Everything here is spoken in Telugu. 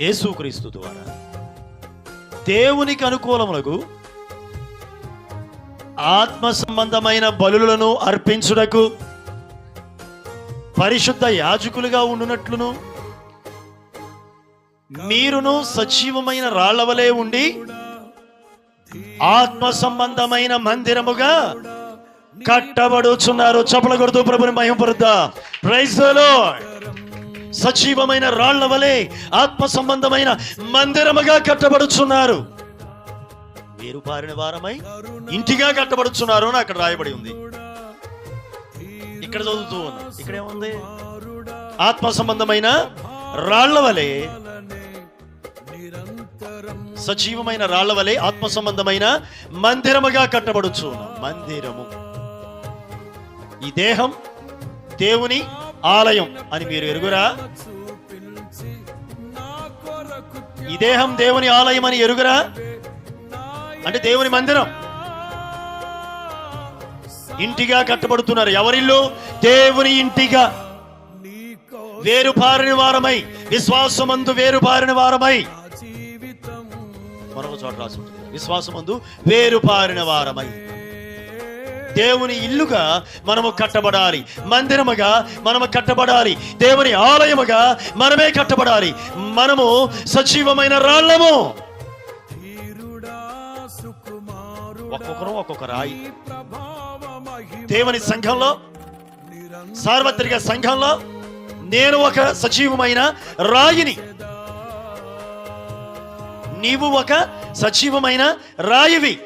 యేసుక్రీస్తు ద్వారా. దేవునికి అనుకూలములకు ఆత్మ సంబంధమైన బలులను అర్పించుటకు పరిశుద్ధ యాజకులుగా ఉండునట్లును. మీరును సజీవమైన రాళ్ళవలే ఉండి ఆత్మ సంబంధమైన మందిరముగా కట్టబడుచున్నారు. చపల కొడుతూ ప్రభుని మహిమపరుద్దా. ప్రైజ్ సజీవమైన రాళ్ళ వలె ఆత్మ సంబంధమైన మందిరముగా కట్టబడుచున్నారు. వేరు పారిన వారమై ఇంటిగా కట్టబడుచున్నారు అని అక్కడ రాయబడి ఉంది. ఇక్కడ చదువుతూ ఉన్నా. ఇక్కడ ఏముంది? ఆత్మ సంబంధమైన రాళ్ళ వలె సజీవమైన రాళ్ళ వలె ఆత్మ సంబంధమైన మందిరముగా కట్టబడుచు మందిరము. ఈ దేహం దేవుని ఆలయం అని మీరు ఎరుగురా? ఈ దేహం దేవుని ఆలయం అని ఎరుగురా? అంటే దేవుని మందిరం. ఇంటిగా కట్టబడుతున్నారు. ఎవరిల్లు? దేవుని ఇంటిగా. వేరుపారిన వారమై విశ్వాసమందు వేరుపారిన వారమై. మరొక చోట రాసి ఉంటుంది. విశ్వాసమందు వేరుపారిన వారమై. దేవుని ఇల్లుగా మనము కట్టబడాలి. మందిరముగా మనము కట్టబడాలి. దేవుని ఆలయముగా మనమే కట్టబడాలి. మనము సజీవమైన రాళ్ళము. ఒక్కొక్కరు ఒక్కొక్క రాయి. దేవుని సంఘంలో సార్వత్రిక సంఘంలో నేను ఒక సజీవమైన రాయిని. నీవు ఒక సజీవమైన రాయివి.